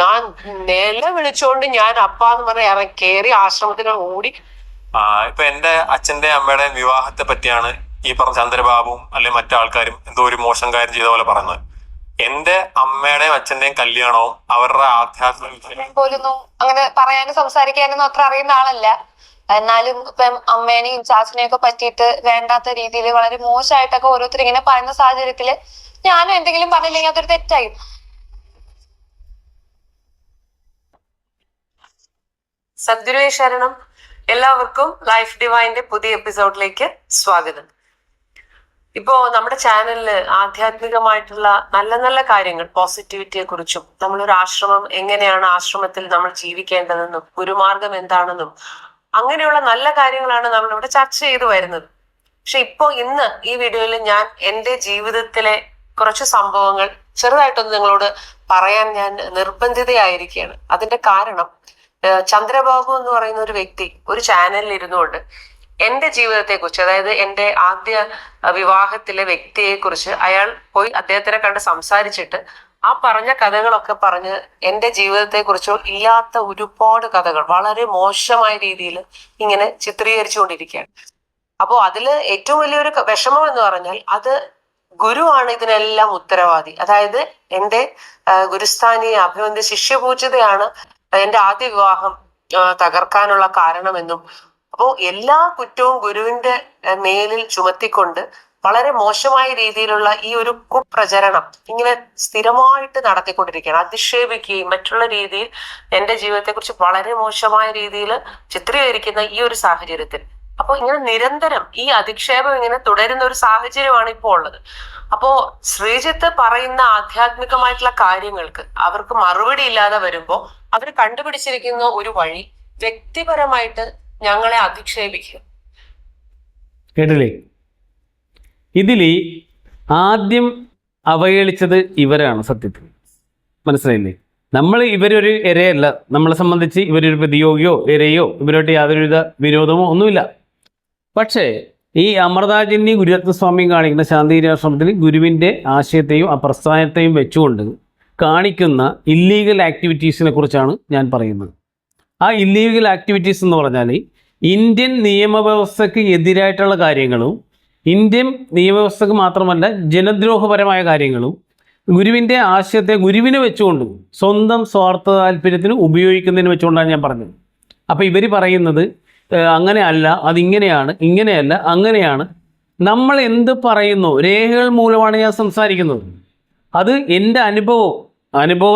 ഞാൻ നില വിളിച്ചോണ്ട് ഞാൻ അപ്പാന്ന് പറഞ്ഞ ഇറങ്ങി കയറി ആശ്രമത്തിന് ഓടി. ആ ഇപ്പൊ എന്റെ അച്ഛന്റെ അമ്മയുടെ വിവാഹത്തെ പറ്റിയാണ് ഈ പറഞ്ഞ ചന്ദ്രബാബുവും അല്ലെങ്കിൽ മറ്റാൾക്കാരും എന്തോ ഒരു മോശം കാര്യം ചെയ്ത പോലെ പറയുന്നത്. എന്റെ അമ്മയുടെയും അച്ഛന്റെയും കല്യാണവും അവരുടെ ആധ്യാത്മിക പോലൊന്നും അങ്ങനെ പറയാനും സംസാരിക്കാനൊന്നും അത്ര അറിയുന്ന ആളല്ല. എന്നാലും ഇപ്പം അമ്മേനെയും ചാച്ചനെയും ഒക്കെ പറ്റിയിട്ട് വേണ്ടാത്ത രീതിയിൽ വളരെ മോശമായിട്ടൊക്കെ ഓരോരുത്തർ ഇങ്ങനെ പറയുന്ന സാഹചര്യത്തിൽ ഞാനും എന്തെങ്കിലും പറഞ്ഞില്ലെങ്കിൽ അതൊരു തെറ്റായി. സദ്ഗുരുവേ ശരണം. എല്ലാവർക്കും ലൈഫ് ഡിവൈന്റെ പുതിയ എപ്പിസോഡിലേക്ക് സ്വാഗതം. ഇപ്പോ നമ്മുടെ ചാനലിൽ ആധ്യാത്മികമായിട്ടുള്ള നല്ല നല്ല കാര്യങ്ങൾ പോസിറ്റിവിറ്റിയെ കുറിച്ചും നമ്മളൊരു ആശ്രമം എങ്ങനെയാണ് ആശ്രമത്തിൽ നമ്മൾ ജീവിക്കേണ്ടതെന്നും ഗുരുമാർഗം എന്താണെന്നും അങ്ങനെയുള്ള നല്ല കാര്യങ്ങളാണ് നമ്മൾ ഇവിടെ ചർച്ച ചെയ്തു വരുന്നത്. പക്ഷെ ഇപ്പോ ഇന്ന് ഈ വീഡിയോയിൽ ഞാൻ എന്റെ ജീവിതത്തിലെ കുറച്ച് സംഭവങ്ങൾ ചെറുതായിട്ടൊന്ന് നിങ്ങളോട് പറയാൻ ഞാൻ നിർബന്ധിതയായിരിക്കുകയാണ്. അതിന്റെ കാരണം ചന്ദ്രബാബു എന്ന് പറയുന്ന ഒരു വ്യക്തി ഒരു ചാനലിൽ ഇരുന്നുകൊണ്ട് എന്റെ ജീവിതത്തെ കുറിച്ച് അതായത് എന്റെ ആദ്യ വിവാഹത്തിലെ വ്യക്തിയെ കുറിച്ച് അയാൾ പോയി അദ്ദേഹത്തിനെ കണ്ട് സംസാരിച്ചിട്ട് ആ പറഞ്ഞ കഥകളൊക്കെ പറഞ്ഞ് എന്റെ ജീവിതത്തെ കുറിച്ചോ ഇല്ലാത്ത ഒരുപാട് കഥകൾ വളരെ മോശമായ രീതിയിൽ ഇങ്ങനെ ചിത്രീകരിച്ചുകൊണ്ടിരിക്കുകയാണ്. അപ്പോൾ അതിൽ ഏറ്റവും വലിയൊരു വിഷമം എന്ന് പറഞ്ഞാൽ അത് ഗുരുവാണ് ഇതിനെല്ലാം ഉത്തരവാദി. അതായത് എന്റെ ഗുരുസ്ഥാനി അഭിവന്ദ്യ ശിഷ്യപൂജിതയാണ് എന്റെ ആദ്യ വിവാഹം തകർക്കാനുള്ള കാരണമെന്നും അപ്പോൾ എല്ലാ കുറ്റവും ഗുരുവിന്റെ മേലിൽ ചുമത്തിക്കൊണ്ട് വളരെ മോശമായ രീതിയിലുള്ള ഈ ഒരു കുപ്രചരണം ഇങ്ങനെ സ്ഥിരമായിട്ട് നടത്തിക്കൊണ്ടിരിക്കുകയാണ്. അധിക്ഷേപിക്കുകയും മറ്റുള്ള രീതിയിൽ എന്റെ ജീവിതത്തെക്കുറിച്ച് വളരെ മോശമായ രീതിയിൽ ചിത്രീകരിക്കുന്ന ഈ ഒരു സാഹചര്യത്തിൽ. അപ്പോൾ ഇങ്ങനെ നിരന്തരം ഈ അധിക്ഷേപം ഇങ്ങനെ തുടരുന്ന ഒരു സാഹചര്യമാണ് ഇപ്പോൾ ഉള്ളത്. അപ്പോ ശ്രീജിത്ത് പറയുന്ന ആധ്യാത്മികമായിട്ടുള്ള കാര്യങ്ങൾക്ക് അവർക്ക് മറുപടി ഇല്ലാതെ വരുമ്പോൾ അവർ കണ്ടുപിടിച്ചിരിക്കുന്ന ഒരു വഴി വ്യക്തിപരമായിട്ട് ഞങ്ങളെ അധിക്ഷേപിക്കുക. കേട്ടില്ലേ? ഇതിൽ ആദ്യം അവഹേളിച്ചത് ഇവരാണ് സത്യത്തിൽ. മനസ്സിലായില്ലേ? നമ്മൾ ഇവരൊരു ഇരയല്ല. നമ്മളെ സംബന്ധിച്ച് ഇവരൊരു പ്രതിയോഗിയോ ഇരയോ ഇവരോട്ട് യാതൊരുവിധ വിരോധമോ ഒന്നുമില്ല. പക്ഷേ ഈ അമൃതാചന്യ ഗുരുരത്നസ്വാമിയും കാണിക്കുന്ന ശാന്തിരാശ്രമത്തിൽ ഗുരുവിന്റെ ആശയത്തെയും ആ പ്രസ്ഥാനത്തെയും വെച്ചുകൊണ്ട് കാണിക്കുന്ന ഇല്ലീഗൽ ആക്ടിവിറ്റീസിനെ കുറിച്ചാണ് ഞാൻ പറയുന്നത്. ആ ഇല്ലീഗൽ ആക്ടിവിറ്റീസ് എന്ന് പറഞ്ഞാൽ ഇന്ത്യൻ നിയമവ്യവസ്ഥയ്ക്ക് എതിരായിട്ടുള്ള കാര്യങ്ങളും ഇന്ത്യൻ നിയമവ്യവസ്ഥക്ക് മാത്രമല്ല ജനദ്രോഹപരമായ കാര്യങ്ങളും ഗുരുവിന്റെ ആശയത്തെ ഗുരുവിനെ വെച്ചുകൊണ്ട് സ്വന്തം സ്വാർത്ഥ താല്പര്യത്തിന് ഉപയോഗിക്കുന്നതിന് വെച്ചുകൊണ്ടാണ് ഞാൻ പറഞ്ഞത്. അപ്പോൾ ഇവർ പറയുന്നത് അങ്ങനെ അല്ല അതിങ്ങനെയാണ് ഇങ്ങനെയല്ല അങ്ങനെയാണ്. നമ്മൾ എന്ത് പറയുന്നു? രേഖകൾ മൂലമാണ് ഞാൻ സംസാരിക്കുന്നത്. അത് എന്റെ അനുഭവം അനുഭവ